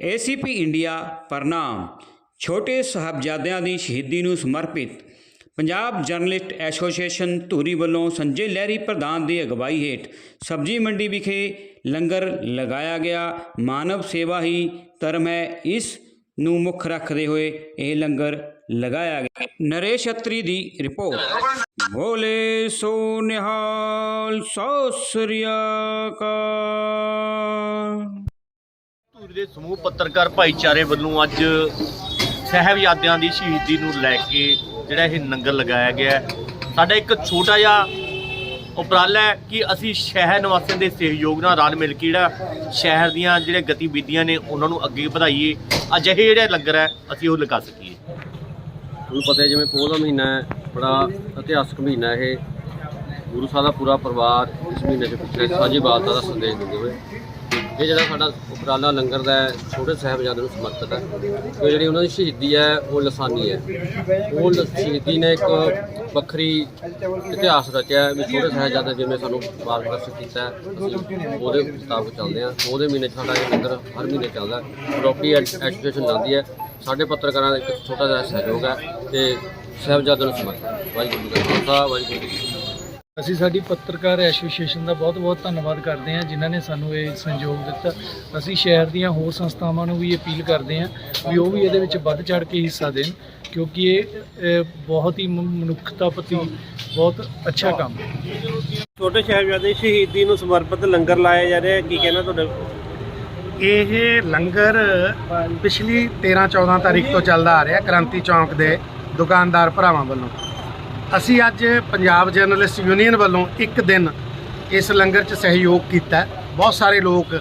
ACP India ਪ੍ਰਣਾਮ। ਛੋਟੇ ਸਾਹਿਬਜ਼ਾਦਿਆਂ ਦੀ ਸ਼ਹੀਦੀ ਨੂੰ ਸਮਰਪਿਤ ਪੰਜਾਬ ਜਰਨਲਿਸਟ ਐਸੋਸੀਏਸ਼ਨ ਧੂਰੀ ਵੱਲੋਂ ਸੰਜੇ ਲਹਿਰੀ ਪ੍ਰਧਾਨ ਦੀ ਅਗਵਾਈ ਹੇਠ ਸਬਜ਼ੀ ਮੰਡੀ ਵਿਖੇ ਲੰਗਰ ਲਗਾਇਆ ਗਿਆ। ਮਾਨਵ ਸੇਵਾ ਹੀ ਧਰਮ ਹੈ, ਇਸ ਨੂੰ ਮੁੱਖ ਰੱਖਦੇ ਹੋਏ ਇਹ ਲੰਗਰ ਲਗਾਇਆ ਗਿਆ। ਨਰੇਸ਼ ਅਤਰੀ ਦੀ ਰਿਪੋਰਟ। ਬੋਲੇ ਸੋ ਨਿਹਾਲ ਸੋ ਸ੍ਰੀ ਅਕਾਲ। ਦੇ ਸਮੂਹ ਪੱਤਰਕਾਰ ਭਾਈਚਾਰੇ ਵੱਲੋਂ ਅੱਜ ਸਹਿਬਜ਼ਾਦਿਆਂ ਦੀ ਸ਼ਹੀਦੀ ਨੂੰ ਲੈ ਕੇ ਜਿਹੜਾ ਇਹ ਨੰਗਰ ਲਗਾਇਆ ਗਿਆ ਸਾਡਾ ਇੱਕ ਛੋਟਾ ਜਿਹਾ ਉਪਰਾਲਾ ਹੈ ਕਿ ਅਸੀਂ ਸ਼ਹਿਰ ਨਿਵਾਸੀਆਂ ਦੇ ਸਹਿਯੋਗ ਨਾਲ ਰਲ ਮਿਲ ਕੇ ਜਿਹੜਾ ਸ਼ਹਿਰ ਦੀਆਂ ਜਿਹੜੇ ਗਤੀਵਿਧੀਆਂ ਨੇ ਉਹਨਾਂ ਨੂੰ ਅੱਗੇ ਵਧਾਈਏ। ਅਜਿਹੇ ਜਿਹੜੇ ਲੰਗਰ ਹੈ, ਅਸੀਂ ਉਹ ਲਗਾ ਸਕੀਏ। ਤੁਹਾਨੂੰ ਪਤਾ ਹੈ ਜਿਵੇਂ ਪੋਹ ਦਾ ਮਹੀਨਾ ਹੈ, ਬੜਾ ਇਤਿਹਾਸਕ ਮਹੀਨਾ ਇਹ। ਗੁਰੂ ਸਾਹਿਬ ਦਾ ਪੂਰਾ ਪਰਿਵਾਰ ਇਸ ਮਹੀਨੇ 'ਚ ਪਿਛਲੇ ਸਾਂਝੀ ਬਾਤ ਦਾ ਸੰਦੇਸ਼ ਦਿੰਦੇ ਹੋਏ। ਇਹ ਜਿਹੜਾ ਸਾਡਾ ਉਪਰਾਲਾ ਲੰਗਰ ਦਾ ਹੈ, ਛੋਟੇ ਸਾਹਿਬਜ਼ਾਦੇ ਨੂੰ ਸਮਰਪਿਤ ਹੈ। ਉਹ ਜਿਹੜੀ ਉਹਨਾਂ ਦੀ ਸ਼ਹੀਦੀ ਹੈ, ਉਹ ਲਸਾਨੀ ਹੈ। ਉਹ ਲ- ਸ਼ਹੀਦੀ ਨੇ ਇੱਕ ਵੱਖਰੀ ਇਤਿਹਾਸ ਰਚਿਆ ਹੈ ਵੀ ਛੋਟੇ ਸਾਹਿਬਜ਼ਾਦੇ ਜਿਵੇਂ ਸਾਨੂੰ ਮਾਰਗਦਰਸ਼ਨ ਕੀਤਾ ਹੈ, ਅਸੀਂ ਉਹਦੇ ਮੁਤਾਬਕ ਚੱਲਦੇ ਹਾਂ। ਉਹਦੇ ਮਹੀਨੇ 'ਚ ਸਾਡਾ ਇਹ ਲੰਗਰ ਹਰ ਮਹੀਨੇ ਚੱਲਦਾ ਹੈ। ਰੋਟੀ ਐਜੂਕੇਸ਼ਨ ਲਾਉਂਦੀ ਹੈ। ਸਾਡੇ ਪੱਤਰਕਾਰਾਂ ਦਾ ਇੱਕ ਛੋਟਾ ਜਿਹਾ ਸਹਿਯੋਗ ਹੈ ਤੇ ਸਾਹਿਬਜ਼ਾਦਿਆਂ ਨੂੰ ਸਮਰਪਿਤ ਵਾਹਿਗੁਰੂ ਜੀ ਕਾ ਖਾਲਸਾ, ਵਾਹਿਗੁਰੂ ਜੀ ਕੀ ਫਤਿਹ। ਅਸੀਂ ਸਾਡੀ ਪੱਤਰਕਾਰ ਐਸੋਸੀਏਸ਼ਨ ਦਾ ਬਹੁਤ-ਬਹੁਤ ਧੰਨਵਾਦ ਕਰਦੇ ਹਾਂ ਜਿਨ੍ਹਾਂ ਨੇ ਸਾਨੂੰ ਇਹ ਸੰਯੋਗ ਦਿੱਤਾ। ਅਸੀਂ ਸ਼ਹਿਰ ਦੀਆਂ ਹੋਰ ਸੰਸਥਾਵਾਂ ਨੂੰ ਵੀ ਅਪੀਲ ਕਰਦੇ ਹਾਂ ਵੀ ਉਹ ਵੀ ਇਹਦੇ ਵਿੱਚ ਵੱਧ ਚੜ ਕੇ ਹਿੱਸਾ ਦੇਣ ਕਿਉਂਕਿ ਇਹ ਬਹੁਤ ਹੀ ਮਨੁੱਖਤਾ ਪ੍ਰਤੀ ਬਹੁਤ ਅੱਛਾ ਕੰਮ ਹੈ। ਛੋਟੇ ਸਾਹਿਬਜ਼ਾਦੇ ਸ਼ਹੀਦੀ ਨੂੰ ਸਮਰਪਿਤ ਲੰਗਰ ਲਾਇਆ ਜਾ ਰਿਹਾ ਹੈ। ਕੀ ਕਹਿਣਾ ਤੁਹਾਡਾ ਇਹ ਲੰਗਰ ਪਿਛਲੀ 13-14 ਤਾਰੀਖ ਤੋਂ ਚੱਲਦਾ ਆ ਰਿਹਾ ਕ੍ਰਾਂਤੀ ਚੌਂਕ ਦੇ ਦੁਕਾਨਦਾਰ ਭਰਾਵਾਂ ਵੱਲੋਂ। ਅਸੀਂ ਅੱਜ ਪੰਜਾਬ ਜਰਨਲਿਸਟ ਯੂਨੀਅਨ ਵੱਲੋਂ ਇੱਕ ਦਿਨ ਇਸ ਲੰਗਰ 'ਚ ਸਹਿਯੋਗ ਕੀਤਾ ਬਹੁਤ ਸਾਰੇ ਲੋਕ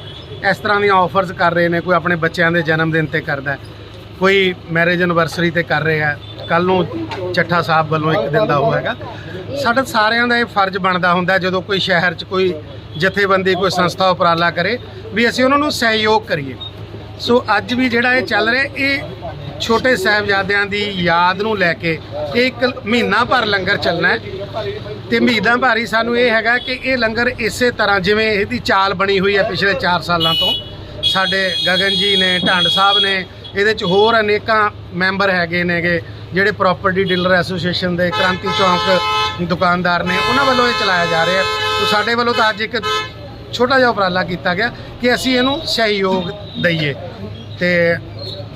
ਇਸ ਤਰ੍ਹਾਂ ਦੀਆਂ ਆਫਰਸ ਕਰ ਰਹੇ ਨੇ, ਕੋਈ ਆਪਣੇ ਬੱਚਿਆਂ ਦੇ ਜਨਮ ਦਿਨ ਤੇ ਕਰਦਾ ਕੋਈ ਮੈਰਿਜ ਐਨਵਰਸਰੀ ਤੇ ਕਰ ਰਿਹਾ ਹੈ। ਕੱਲ ਨੂੰ ਚੱਠਾ ਸਾਹਿਬ ਵੱਲੋਂ ਇੱਕ ਦਿਨ ਦਾ ਹੋਵੇਗਾ ਸਾਡਾ ਸਾਰਿਆਂ ਦਾ ਇਹ ਫਰਜ਼ ਬਣਦਾ ਹੁੰਦਾ ਜਦੋਂ ਕੋਈ ਸ਼ਹਿਰ 'ਚ ਕੋਈ ਜਥੇਬੰਦੀ, ਕੋਈ ਸੰਸਥਾ ਉਪਰਾਲਾ ਕਰੇ, ਵੀ ਅਸੀਂ ਉਹਨਾਂ ਨੂੰ ਸਹਿਯੋਗ ਕਰੀਏ। ਸੋ ਅੱਜ ਵੀ ਜਿਹੜਾ ਇਹ ਚੱਲ ਰਿਹਾ, ਇਹ ਛੋਟੇ ਸਾਹਿਬਜ਼ਾਦਿਆਂ ਦੀ ਯਾਦ ਨੂੰ ਲੈ ਕੇ ਇਹ ਇੱਕ ਮਹੀਨਾ ਭਰ ਲੰਗਰ ਚੱਲਣਾ ਹੈ। ਤੇ ਮਹੀਨਾ ਭਰ ਹੀ ਸਾਨੂੰ ਇਹ ਹੈਗਾ ਕਿ ਇਹ ਲੰਗਰ ਇਸੇ ਤਰ੍ਹਾਂ ਜਿਵੇਂ ਇਹਦੀ ਚਾਲ ਬਣੀ ਹੋਈ ਹੈ ਪਿਛਲੇ 4 ਸਾਲਾਂ ਤੋਂ। ਸਾਡੇ ਗਗਨ ਜੀ ਨੇ, ਢੰਡ ਸਾਹਿਬ ਨੇ, ਇਹਦੇ ਚ ਹੋਰ ਅਨੇਕਾਂ ਮੈਂਬਰ ਹੈਗੇ ਨੇਗੇ, ਜਿਹੜੇ ਪ੍ਰਾਪਰਟੀ ਡੀਲਰ ਐਸੋਸੀਏਸ਼ਨ ਦੇ ਕ੍ਰਾਂਤੀ ਚੌਂਕ ਦੁਕਾਨਦਾਰ ਨੇ, ਉਹਨਾਂ ਵੱਲੋਂ ਇਹ ਚਲਾਇਆ ਜਾ ਰਿਹਾ ਤੇ ਸਾਡੇ ਵੱਲੋਂ ਤਾਂ ਅੱਜ ਇੱਕ ਛੋਟਾ ਜਿਹਾ ਉਪਰਾਲਾ ਕੀਤਾ ਗਿਆ ਕਿ ਅਸੀਂ ਇਹਨੂੰ ਸਹਿਯੋਗ ਦਈਏ। ਤੇ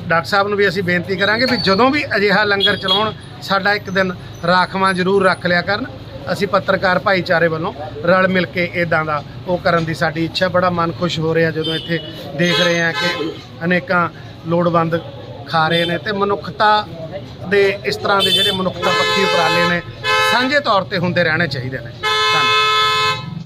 ਡਾਕਟਰ ਸਾਹਿਬ ਨੂੰ ਵੀ ਅਸੀਂ ਬੇਨਤੀ ਕਰਾਂਗੇ ਵੀ ਜਦੋਂ ਵੀ ਅਜਿਹਾ ਲੰਗਰ ਚਲਾਉਣ, ਸਾਡਾ ਇੱਕ ਦਿਨ ਰਾਖਵਾਂ ਜ਼ਰੂਰ ਰੱਖ ਲਿਆ ਕਰਨ। ਅਸੀਂ ਪੱਤਰਕਾਰ ਭਾਈਚਾਰੇ ਵੱਲੋਂ ਰਲ ਮਿਲ ਕੇ ਇਦਾਂ ਦਾ ਉਹ ਕਰਨ ਦੀ ਸਾਡੀ ਇੱਛਾ। ਬੜਾ ਮਨ ਖੁਸ਼ ਹੋ ਰਿਹਾ ਜਦੋਂ ਇੱਥੇ ਦੇਖ ਰਹੇ ਹਾਂ ਕਿ ਅਨੇਕਾਂ ਲੋੜਵੰਦ ਖਾ ਰਹੇ ਨੇ ਤੇ ਮਨੁੱਖਤਾ ਦੇ ਇਸ ਤਰ੍ਹਾਂ ਦੇ ਜਿਹੜੇ ਮਨੁੱਖਤਾ ਪੱਖੀ ਉਪਰਾਲੇ ਨੇ, ਸਾਂਝੇ ਤੌਰ ਤੇ ਹੁੰਦੇ ਰਹਿਣੇ ਚਾਹੀਦੇ ਨੇ।